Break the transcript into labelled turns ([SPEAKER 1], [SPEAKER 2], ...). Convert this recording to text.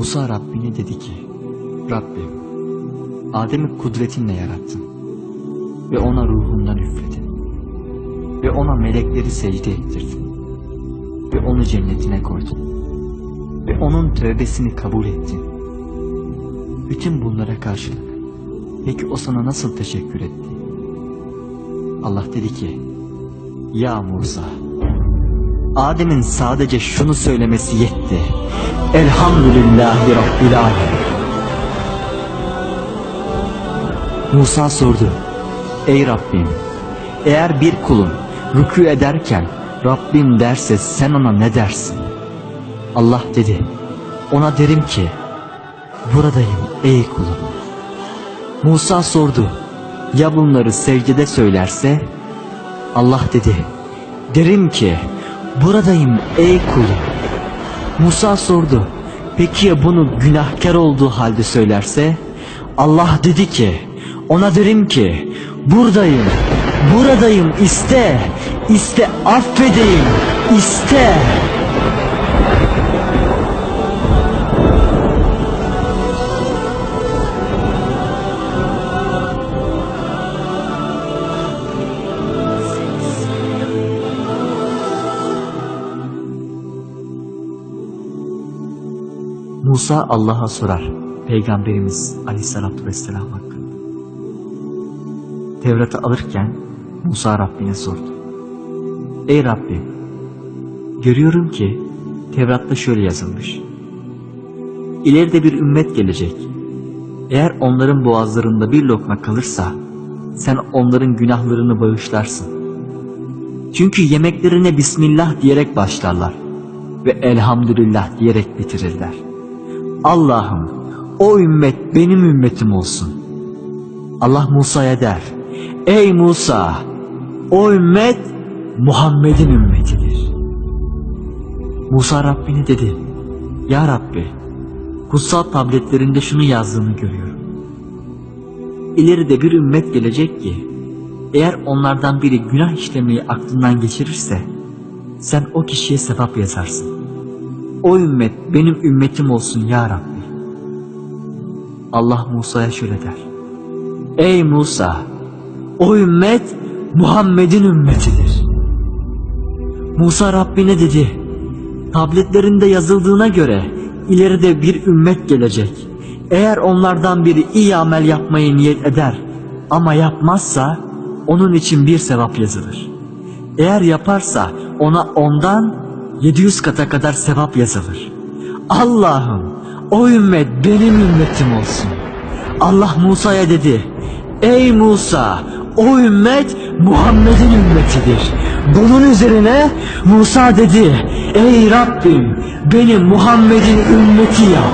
[SPEAKER 1] Musa Rabbine dedi ki, Rabbim, Adem'i kudretinle yarattın ve ona ruhundan üfledin ve ona melekleri secde ettirdin ve onu cennetine koydun ve onun tövbesini kabul ettin. Bütün bunlara karşılık, peki o sana nasıl teşekkür etti? Allah dedi ki, Ya Musa, Adem'in sadece şunu söylemesi yetti. Elhamdülillahi Rabbil Alemin. Musa sordu. Ey Rabbim, eğer bir kulun rükû ederken Rabbim derse sen ona ne dersin? Allah dedi. Ona derim ki, buradayım ey kulum. Musa sordu. Ya bunları secdede söylerse? Allah dedi. Derim ki, buradayım ey kulum. Musa sordu. Peki ya bunu günahkar olduğu halde söylerse? Allah dedi ki, ona derim ki, buradayım, buradayım iste, iste affedeyim, iste. Musa Allah'a sorar. Peygamberimiz Aleyhisselatü Vesselam hakkında. Tevrat'ı alırken Musa Rabbine sordu. Ey Rabbim, görüyorum ki Tevrat'ta şöyle yazılmış. İleride bir ümmet gelecek. Eğer onların boğazlarında bir lokma kalırsa, sen onların günahlarını bağışlarsın. Çünkü yemeklerine Bismillah diyerek başlarlar ve Elhamdülillah diyerek bitirirler. Allah'ım o ümmet benim ümmetim olsun. Allah Musa'ya der. Ey Musa o ümmet Muhammed'in ümmetidir. Musa Rabbine dedi. Ya Rabbi kutsal tabletlerinde şunu yazdığını görüyorum. İleride bir ümmet gelecek ki eğer onlardan biri günah işlemeyi aklından geçirirse sen o kişiye sevap yazarsın. O ümmet benim ümmetim olsun ya Rabbi. Allah Musa'ya şöyle der. Ey Musa! O ümmet Muhammed'in ümmetidir. Musa Rabbine dedi. Tabletlerinde yazıldığına göre ileride bir ümmet gelecek. Eğer onlardan biri iyi amel yapmayı niyet eder ama yapmazsa onun için bir sevap yazılır. Eğer yaparsa ona ondan 700 kata kadar sevap yazılır. Allah'ım o ümmet benim ümmetim olsun. Allah Musa'ya dedi. Ey Musa o ümmet Muhammed'in ümmetidir. Bunun üzerine Musa dedi. Ey Rabbim beni Muhammed'in ümmeti yap.